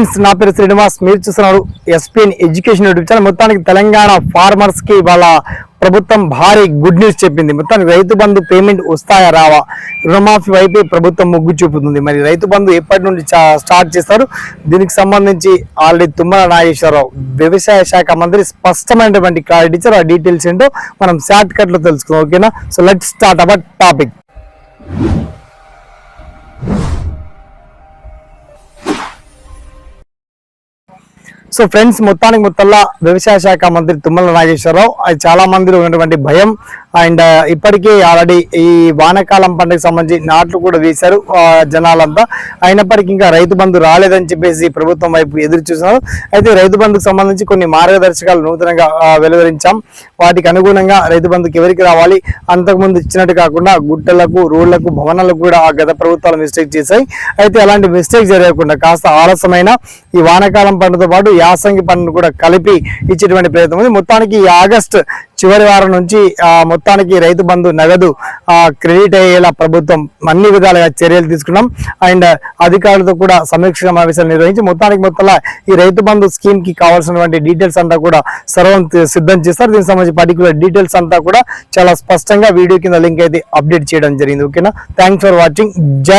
Friends, నా పేరు శ్రీనివాస్. మీరు చూస్తున్నారు ఎస్పీఎన్ ఎడ్యుకేషన్ యూట్యూబ్ ఛానల్. మొత్తానికి తెలంగాణ ఫార్మర్స్కి వాళ్ళ ప్రభుత్వం భారీ గుడ్ న్యూస్ చెప్పింది. మొత్తానికి రైతు బంధు పేమెంట్ వస్తాయా రావా? రుణమాఫీ వైపే ప్రభుత్వం మొగ్గు చూపుతుంది. మరి రైతు బంధు ఎప్పటి నుండి చా- స్టార్ట్ చేస్తారు? దీనికి సంబంధించి ఆల్రెడీ తుమ్మల నాగేశ్వరరావు వ్యవసాయ శాఖ మంత్రి స్పష్టమైనటువంటి క్లారిటీ ఇచ్చారు. ఆ డీటెయిల్స్ ఏంటో మనం షార్ట్ కట్లో తెలుసుకుందాం. ఓకేనా? So let start our topic so friends మొత్తానికి మొత్తంలో వ్యవసాయ శాఖ మంత్రి తుమ్మల నాగేశ్వరరావు అది చాలా మందిలో ఉన్నటువంటి భయం. అండ్ ఇప్పటికీ ఆల్రెడీ ఈ వానాకాలం పంటకు సంబంధించి నాట్లు కూడా వేశారు జనాలంతా. అయినప్పటికీ ఇంకా రైతు బంధు రాలేదని చెప్పేసి ప్రభుత్వం వైపు ఎదురు చూస్తున్నారు. అయితే రైతు బంధుకు సంబంధించి కొన్ని మార్గదర్శకాలు నూతనంగా వెలువరించాం. వాటికి అనుగుణంగా రైతు బంధుకి ఎవరికి రావాలి? అంతకుముందు ఇచ్చినట్టు కాకుండా గుట్టలకు రోడ్లకు భవనాలకు కూడా ఆ గత ప్రభుత్వాలు మిస్టేక్ చేశాయి. అయితే అలాంటి మిస్టేక్ జరగకుండా కాస్త ఆలస్యమైన ఈ వానాకాలం పండుగతో పాటు యాసంగి పంటను కూడా కలిపి ఇచ్చేటువంటి ప్రయత్నం ఉంది. మొత్తానికి ఈ ఆగస్ట్ చివరి వారం నుంచి మొత్తానికి రైతు బంధు నగదు క్రెడిట్ అయ్యేలా ప్రభుత్వం అన్ని విధాలుగా చర్యలు తీసుకున్నాం. అండ్ అధికారులతో కూడా సమీక్ష సమావేశాలు నిర్వహించి మొత్తానికి మొత్తంలో ఈ రైతు బంధు స్కీమ్కి కావాల్సినటువంటి డీటెయిల్స్ అంతా కూడా సర్వం సిద్ధం చేస్తారు. దీనికి సంబంధించి పర్టికులర్ డీటెయిల్స్ అంతా కూడా చాలా స్పష్టంగా వీడియో కింద లింక్ అయితే అప్డేట్ చేయడం జరిగింది. ఓకేనా? థ్యాంక్స్ ఫర్ వాచింగ్ జై